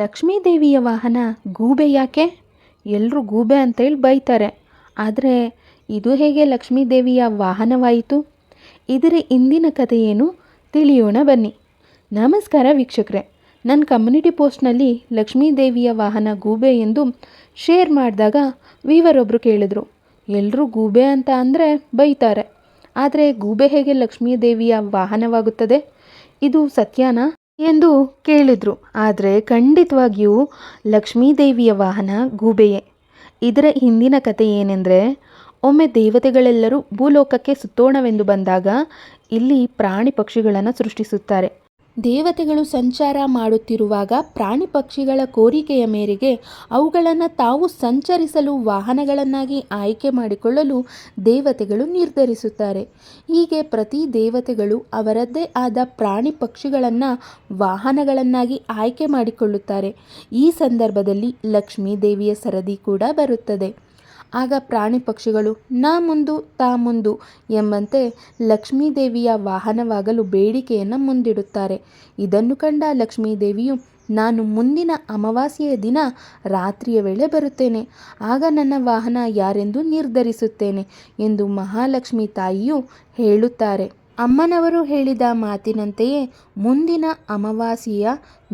ಲಕ್ಷ್ಮೀದೇವಿಯ ವಾಹನ ಗೂಬೆ ಯಾಕೆ? ಎಲ್ಲರೂ ಗೂಬೆ ಅಂತೇಳಿ ಬೈತಾರೆ. ಆದರೆ ಇದು ಹೇಗೆ ಲಕ್ಷ್ಮೀದೇವಿಯ ವಾಹನವಾಯಿತು? ಇದರ ಇಂದಿನ ಕಥೆಯೇನು ತಿಳಿಯೋಣ ಬನ್ನಿ. ನಮಸ್ಕಾರ ವೀಕ್ಷಕರೇ. ನನ್ನ ಕಮ್ಯುನಿಟಿ ಪೋಸ್ಟ್ನಲ್ಲಿ ಲಕ್ಷ್ಮೀದೇವಿಯ ವಾಹನ ಗೂಬೆ ಎಂದು ಶೇರ್ ಮಾಡಿದಾಗ ವೀವರ್ ಕೇಳಿದರು ಕೇಳಿದ್ರು ಎಲ್ಲರೂ ಗೂಬೆ ಅಂತ ಅಂದರೆ ಬೈತಾರೆ. ಆದರೆ ಗೂಬೆ ಹೇಗೆ ಲಕ್ಷ್ಮೀದೇವಿಯ ವಾಹನವಾಗುತ್ತದೆ? ಇದು ಸತ್ಯನಾ? ಎಂದು ಕೇಳಿದ್ರು. ಆದರೆ ಖಂಡಿತವಾಗಿಯೂ ಲಕ್ಷ್ಮೀದೇವಿಯ ವಾಹನ ಗೂಬೆಯೇ. ಇದರ ಹಿಂದಿನ ಕತೆ ಏನೆಂದರೆ, ಒಮ್ಮೆ ದೇವತೆಗಳೆಲ್ಲರೂ ಭೂಲೋಕಕ್ಕೆ ಸುತ್ತೋಣವೆಂದು ಬಂದಾಗ ಇಲ್ಲಿ ಪ್ರಾಣಿ ಪಕ್ಷಿಗಳನ್ನು ಸೃಷ್ಟಿಸುತ್ತಾರೆ. ದೇವತೆಗಳು ಸಂಚಾರ ಮಾಡುತ್ತಿರುವಾಗ ಪ್ರಾಣಿ ಪಕ್ಷಿಗಳ ಕೋರಿಕೆಯ ಮೇರೆಗೆ ಅವುಗಳನ್ನು ತಾವು ಸಂಚರಿಸಲು ವಾಹನಗಳನ್ನಾಗಿ ಆಯ್ಕೆ ಮಾಡಿಕೊಳ್ಳಲು ದೇವತೆಗಳು ನಿರ್ಧರಿಸುತ್ತಾರೆ. ಹೀಗೆ ಪ್ರತಿ ದೇವತೆಗಳು ಅವರದ್ದೇ ಆದ ಪ್ರಾಣಿ ಪಕ್ಷಿಗಳನ್ನು ವಾಹನಗಳನ್ನಾಗಿ ಆಯ್ಕೆ ಮಾಡಿಕೊಳ್ಳುತ್ತಾರೆ. ಈ ಸಂದರ್ಭದಲ್ಲಿ ಲಕ್ಷ್ಮೀ ದೇವಿಯ ಸರದಿ ಕೂಡ ಬರುತ್ತದೆ. ಆಗ ಪ್ರಾಣಿ ಪಕ್ಷಿಗಳು, ನಾ ಮುಂದು, ತಾ ಮುಂದು ಎಂಬಂತೆ ಲಕ್ಷ್ಮೀದೇವಿಯ ವಾಹನವಾಗಲು ಬೇಡಿಕೆಯನ್ನು ಮುಂದಿಡುತ್ತಾರೆ. ಇದನ್ನು ಕಂಡ ಲಕ್ಷ್ಮೀದೇವಿಯು, ನಾನು ಮುಂದಿನ ಅಮಾವಾಸ್ಯೆಯ ದಿನ ರಾತ್ರಿಯ ವೇಳೆ ಬರುತ್ತೇನೆ. ಆಗ ನನ್ನ ವಾಹನ ಯಾರೆಂದು ನಿರ್ಧರಿಸುತ್ತೇನೆ ಎಂದು ಮಹಾಲಕ್ಷ್ಮಿ ತಾಯಿಯು ಹೇಳುತ್ತಾರೆ. ಅಮ್ಮನವರು ಹೇಳಿದ ಮಾತಿನಂತೆಯೇ ಮುಂದಿನ ಅಮಾವಾಸ್ಯೆಯ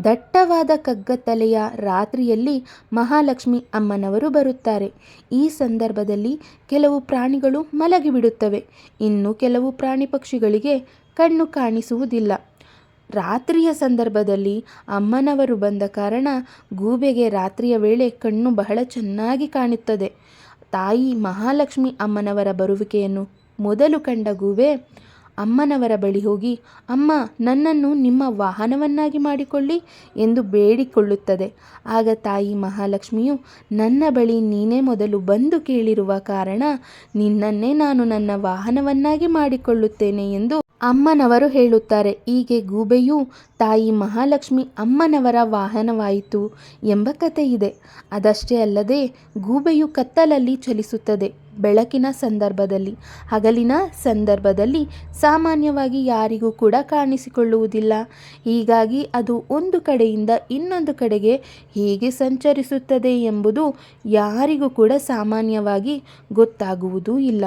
ದಟ್ಟವಾದ ಕಗ್ಗತ್ತಲೆಯ ರಾತ್ರಿಯಲ್ಲಿ ಮಹಾಲಕ್ಷ್ಮಿ ಅಮ್ಮನವರು ಬರುತ್ತಾರೆ. ಈ ಸಂದರ್ಭದಲ್ಲಿ ಕೆಲವು ಪ್ರಾಣಿಗಳು ಮಲಗಿಬಿಡುತ್ತವೆ. ಇನ್ನು ಕೆಲವು ಪ್ರಾಣಿ ಪಕ್ಷಿಗಳಿಗೆ ಕಣ್ಣು ಕಾಣಿಸುವುದಿಲ್ಲ. ರಾತ್ರಿಯ ಸಂದರ್ಭದಲ್ಲಿ ಅಮ್ಮನವರು ಬಂದ ಕಾರಣ ಗೂಬೆಗೆ ರಾತ್ರಿಯ ವೇಳೆ ಕಣ್ಣು ಬಹಳ ಚೆನ್ನಾಗಿ ಕಾಣುತ್ತದೆ. ತಾಯಿ ಮಹಾಲಕ್ಷ್ಮಿ ಅಮ್ಮನವರ ಬರುವಿಕೆಯನ್ನು ಮೊದಲು ಕಂಡ ಗೂಬೆ ಅಮ್ಮನವರ ಬಳಿ ಹೋಗಿ, ಅಮ್ಮ, ನನ್ನನ್ನು ನಿಮ್ಮ ವಾಹನವನ್ನಾಗಿ ಮಾಡಿಕೊಳ್ಳಿ ಎಂದು ಬೇಡಿಕೊಳ್ಳುತ್ತದೆ. ಆಗ ತಾಯಿ ಮಹಾಲಕ್ಷ್ಮಿಯು, ನನ್ನ ಬಳಿ ನೀನೇ ಮೊದಲು ಬಂದು ಕೇಳಿರುವ ಕಾರಣ ನಿನ್ನನ್ನೇ ನಾನು ನನ್ನ ವಾಹನವನ್ನಾಗಿ ಮಾಡಿಕೊಳ್ಳುತ್ತೇನೆ ಎಂದು ಅಮ್ಮನವರು ಹೇಳುತ್ತಾರೆ, ಹೀಗೆ ಗೂಬೆಯು ತಾಯಿ ಮಹಾಲಕ್ಷ್ಮಿ ಅಮ್ಮನವರ ವಾಹನವಾಯಿತು ಎಂಬ ಕಥೆ ಇದೆ. ಅದಷ್ಟೇ ಅಲ್ಲದೆ, ಗೂಬೆಯು ಕತ್ತಲಲ್ಲಿ ಚಲಿಸುತ್ತದೆ ಬೆಳಕಿನ ಸಂದರ್ಭದಲ್ಲಿ. ಹಗಲಿನ ಸಂದರ್ಭದಲ್ಲಿ ಸಾಮಾನ್ಯವಾಗಿ ಯಾರಿಗೂ ಕೂಡ ಕಾಣಿಸಿಕೊಳ್ಳುವುದಿಲ್ಲ. ಹೀಗಾಗಿ ಅದು ಒಂದು ಕಡೆಯಿಂದ ಇನ್ನೊಂದು ಕಡೆಗೆ ಹೇಗೆ ಸಂಚರಿಸುತ್ತದೆ ಎಂಬುದು ಯಾರಿಗೂ ಕೂಡ ಸಾಮಾನ್ಯವಾಗಿ ಗೊತ್ತಾಗುವುದೂ ಇಲ್ಲ.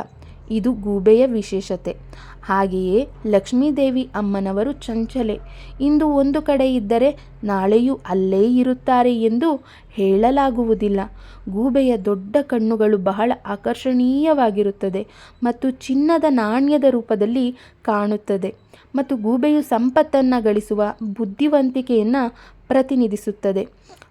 ಇದು ಗೂಬೆಯ ವಿಶೇಷತೆ. ಹಾಗೆಯೇ ಲಕ್ಷ್ಮೀದೇವಿ ಅಮ್ಮನವರು ಚಂಚಲೆ. ಇಂದು ಒಂದು ಕಡೆ ಇದ್ದರೆ ನಾಳೆಯೂ ಅಲ್ಲೇ ಇರುತ್ತಾರೆ ಎಂದು ಹೇಳಲಾಗುವುದಿಲ್ಲ. ಗೂಬೆಯ ದೊಡ್ಡ ಕಣ್ಣುಗಳು ಬಹಳ ಆಕರ್ಷಣೀಯವಾಗಿರುತ್ತದೆ ಮತ್ತು ಚಿನ್ನದ ನಾಣ್ಯದ ರೂಪದಲ್ಲಿ ಕಾಣುತ್ತದೆ. ಮತ್ತು ಗೂಬೆಯು ಸಂಪತ್ತನ್ನು ಗಳಿಸುವ ಬುದ್ಧಿವಂತಿಕೆಯನ್ನು ಪ್ರತಿನಿಧಿಸುತ್ತದೆ.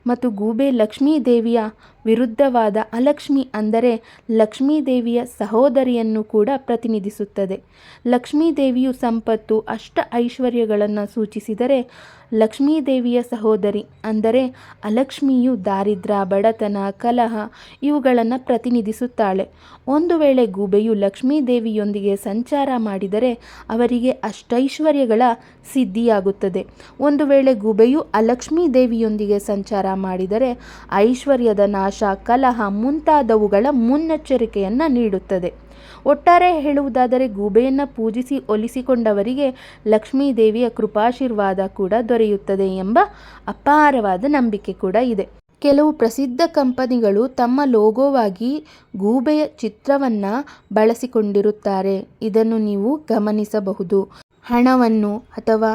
ಮತ್ತು ಗೂಬೆ ಲಕ್ಷ್ಮೀ ದೇವಿಯ ವಿರುದ್ಧವಾದ ಅಲಕ್ಷ್ಮಿ ಅಂದರೆ ಲಕ್ಷ್ಮೀ ದೇವಿಯ ಸಹೋದರಿಯನ್ನು ಕೂಡ ಪ್ರತಿನಿಧಿಸುತ್ತದೆ. ಲಕ್ಷ್ಮೀ ದೇವಿಯು ಸಂಪತ್ತು, ಅಷ್ಟ ಐಶ್ವರ್ಯಗಳನ್ನು ಸೂಚಿಸಿದರೆ ಲಕ್ಷ್ಮೀ ದೇವಿಯ ಸಹೋದರಿ. ಅಂದರೆ ಅಲಕ್ಷ್ಮಿಯು ದಾರಿದ್ರ, ಬಡತನ, ಕಲಹ ಇವುಗಳನ್ನು ಪ್ರತಿನಿಧಿಸುತ್ತಾಳೆ. ಒಂದು ವೇಳೆ ಗೂಬೆಯು ಲಕ್ಷ್ಮೀದೇವಿಯೊಂದಿಗೆ ಸಂಚಾರ ಮಾಡಿದರೆ ಅವರಿಗೆ ಅಷ್ಟೈಶ್ವರ್ಯಗಳ ಸಿದ್ಧಿಯಾಗುತ್ತದೆ. ಒಂದು ವೇಳೆ ಗೂಬೆಯು ಅಲಕ್ಷ್ಮೀ ದೇವಿಯೊಂದಿಗೆ ಸಂಚಾರ ಮಾಡಿದರೆ ಐಶ್ವರ್ಯದ ನಾಶ, ಕಲಹ ಮುಂತಾದವುಗಳ ಮುನ್ನೆಚ್ಚರಿಕೆಯನ್ನು ನೀಡುತ್ತದೆ. ಒಟ್ಟಾರೆ ಹೇಳುವುದಾದರೆ ಗೂಬೆಯನ್ನು ಪೂಜಿಸಿ ಒಲಿಸಿಕೊಂಡವರಿಗೆ ಲಕ್ಷ್ಮೀ ದೇವಿಯ ಕೃಪಾಶೀರ್ವಾದ ಕೂಡ ದೊರೆಯುತ್ತದೆ ಎಂಬ ಅಪಾರವಾದ ನಂಬಿಕೆ ಕೂಡ ಇದೆ. ಕೆಲವು ಪ್ರಸಿದ್ಧ ಕಂಪನಿಗಳು ತಮ್ಮ ಲೋಗೋವಾಗಿ ಗೂಬೆಯ ಚಿತ್ರವನ್ನು ಬಳಸಿಕೊಂಡಿರುತ್ತಾರೆ. ಇದನ್ನು ನೀವು ಗಮನಿಸಬಹುದು. ಹಣವನ್ನು ಅಥವಾ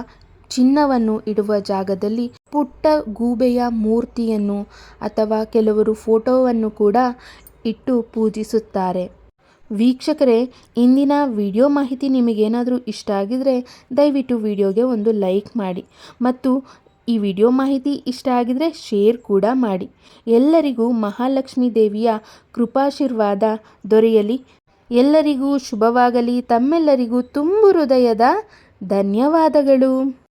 ಚಿನ್ನವನ್ನು ಇಡುವ ಜಾಗದಲ್ಲಿ ಪುಟ್ಟ ಗೂಬೆಯ ಮೂರ್ತಿಯನ್ನು ಅಥವಾ ಕೆಲವರು ಫೋಟೋವನ್ನು ಕೂಡ ಇಟ್ಟು ಪೂಜಿಸುತ್ತಾರೆ. ವೀಕ್ಷಕರೇ, ಇಂದಿನ ವಿಡಿಯೋ ಮಾಹಿತಿ ನಿಮಗೇನಾದರೂ ಇಷ್ಟ ಆಗಿದರೆ ದಯವಿಟ್ಟು ವಿಡಿಯೋಗೆ ಒಂದು ಲೈಕ್ ಮಾಡಿ ಮತ್ತು ಈ ವಿಡಿಯೋ ಮಾಹಿತಿ ಇಷ್ಟ ಆಗಿದರೆ ಶೇರ್ ಕೂಡ ಮಾಡಿ. ಎಲ್ಲರಿಗೂ ಮಹಾಲಕ್ಷ್ಮೀ ದೇವಿಯ ಕೃಪಾಶೀರ್ವಾದ ದೊರೆಯಲಿ. ಎಲ್ಲರಿಗೂ ಶುಭವಾಗಲಿ. ತಮ್ಮೆಲ್ಲರಿಗೂ ತುಂಬು ಹೃದಯದ ಧನ್ಯವಾದಗಳು.